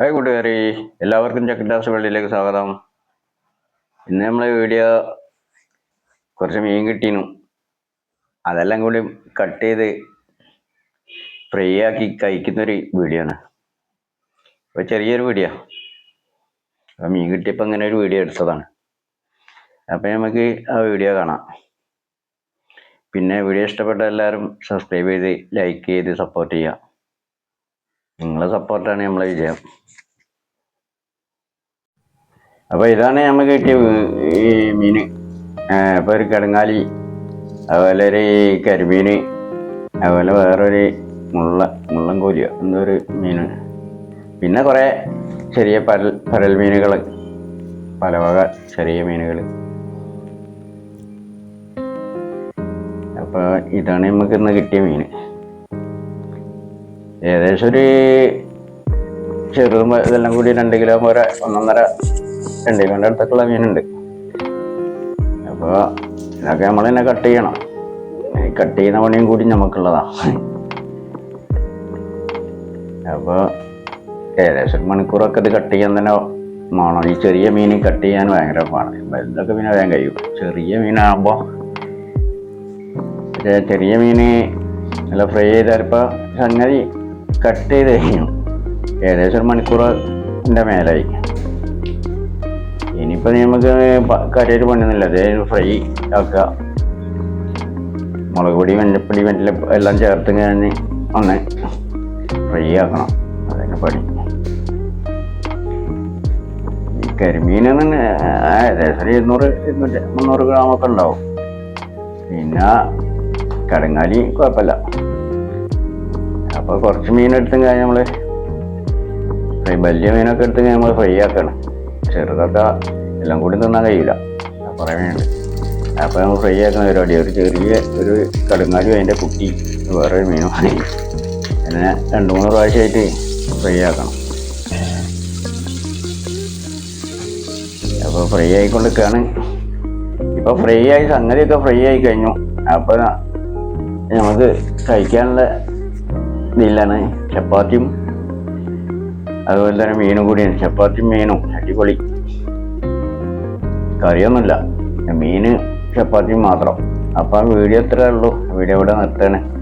Hi കൂട്ടുകാരി. എല്ലാവർക്കും ചക്കിൻഡാസ് വെള്ളിയിലേക്ക് സ്വാഗതം. ഇന്ന് നമ്മളെ വീഡിയോ കുറച്ച് മീൻ കിട്ടീനു. അതെല്ലാം കൂടി കട്ട് ചെയ്ത് ഫ്രൈ ആക്കി കഴിക്കുന്നൊരു വീഡിയോ ആണ്. അപ്പോൾ ചെറിയൊരു വീഡിയോ അപ്പോൾ മീൻ കിട്ടിയപ്പോൾ അങ്ങനെ ഒരു വീഡിയോ എടുത്തതാണ്. അപ്പോൾ നമുക്ക് ആ വീഡിയോ കാണാം. പിന്നെ വീഡിയോ ഇഷ്ടപ്പെട്ട എല്ലാവരും സബ്സ്ക്രൈബ് ചെയ്ത് ലൈക്ക് ചെയ്ത് സപ്പോർട്ട് ചെയ്യുക നിങ്ങളെ സപ്പോർട്ടാണ് നമ്മളെ വിജയം. അപ്പൊ ഇതാണ് നമ്മൾ കിട്ടിയ ഈ മീന്. ഇപ്പൊ ഒരു കടങ്ങാലി അതുപോലെ ഒരു കരിമീന് അതുപോലെ വേറൊരു മുള്ള മുള്ളൻ കോലിയ ഒരു മീന് പിന്നെ കുറെ ചെറിയ പരൽ പരൽ മീനുകൾ പല വക ചെറിയ മീനുകൾ അപ്പൊ ഇതാണ് നമുക്ക് ഇന്ന് കിട്ടിയ മീന്. ഏകദേശം ഒരു ചെറുതും ഇതെല്ലാം കൂടി രണ്ട് കിലോ പോരെ ഒന്നൊന്നര രണ്ട് കിലോന്റെ അടുത്തൊക്കെയുള്ള മീനുണ്ട്. അപ്പോൾ ഇതൊക്കെ നമ്മൾ തന്നെ കട്ട് ചെയ്യണം. കട്ട് ചെയ്യുന്ന പണിയും കൂടി നമുക്കുള്ളതാണ് അപ്പോൾ ഏകദേശം മണിക്കൂറൊക്കെ ഇത് കട്ട് ചെയ്യാൻ തന്നെ വേണം ഈ ചെറിയ മീൻ കട്ട് ചെയ്യാൻ ഭയങ്കര പാടാണ് വലുതൊക്കെ പിന്നെ വേഗം കഴിയും. ചെറിയ മീനാകുമ്പോൾ ചെറിയ മീൻ നല്ല ഫ്രൈ ചെയ്താൽ ഇപ്പോൾ സംഗതി കട്ട് ചെയ്ത് കഴിഞ്ഞു. ഏകദേശം ഒരു മണിക്കൂറിന്റെ മേലായി. ഇനിയിപ്പോൾ നമുക്ക് കറിയൊരു പണിയൊന്നുമില്ല. അതേ ഫ്രൈ ആക്കുക. മുളക് പൊടി മഞ്ഞപ്പൊടി മറ്റേ എല്ലാം ചേർത്ത് കഴിഞ്ഞ് ഒന്ന് ഫ്രൈ ആക്കണം. അതൊക്കെ പണി. ഈ കരിമീനെന്ന് ഏകദേശം ഇരുന്നൂറ് ഇരുന്നൂറ്റി മുന്നൂറ് ഗ്രാമൊക്കെ ഉണ്ടാവും. പിന്നെ കടങ്ങാലി കുഴപ്പമില്ല. അപ്പോൾ കുറച്ച് മീൻ എടുത്തും കഴിഞ്ഞാൽ നമ്മൾ ഫ്രൈ വലിയ മീനൊക്കെ എടുത്ത് നമ്മൾ ഫ്രൈ ആക്കണം. ചെറുതൊക്കെ എല്ലാം കൂടി തിന്നാൻ കഴിയില്ല കുറേ മീനുണ്ട് അപ്പോൾ നമ്മൾ ഫ്രൈ ആക്കുന്ന പരിപാടി ഒരു ചെറിയ ഒരു കടുങ്ങാലും അതിന്റെ കുട്ടി വേറൊരു മീനും അങ്ങനെ രണ്ട് മൂന്ന് പ്രാവശ്യമായിട്ട് ഫ്രൈ ആക്കണം. അപ്പോൾ ഫ്രൈ ആയിക്കൊണ്ടിരിക്കുകയാണ് ഇപ്പോൾ ഫ്രൈ ആയി സംഗതിയൊക്കെ ഫ്രൈ ആയി കഴിഞ്ഞു. അപ്പോൾ നമുക്ക് കഴിക്കാനുള്ള ഇതിലാണ് ചപ്പാത്തിയും അതുപോലെ തന്നെ മീനും കൂടിയാണ്. ചപ്പാത്തിയും മീനും അടിപൊളി. കറിയൊന്നുമില്ല. മീന് ചപ്പാത്തിയും മാത്രം. അപ്പം വീഡിയോ എത്രയേ ഉള്ളൂ. വീഡിയോ ഇവിടെ നിർത്തുകയാണ്.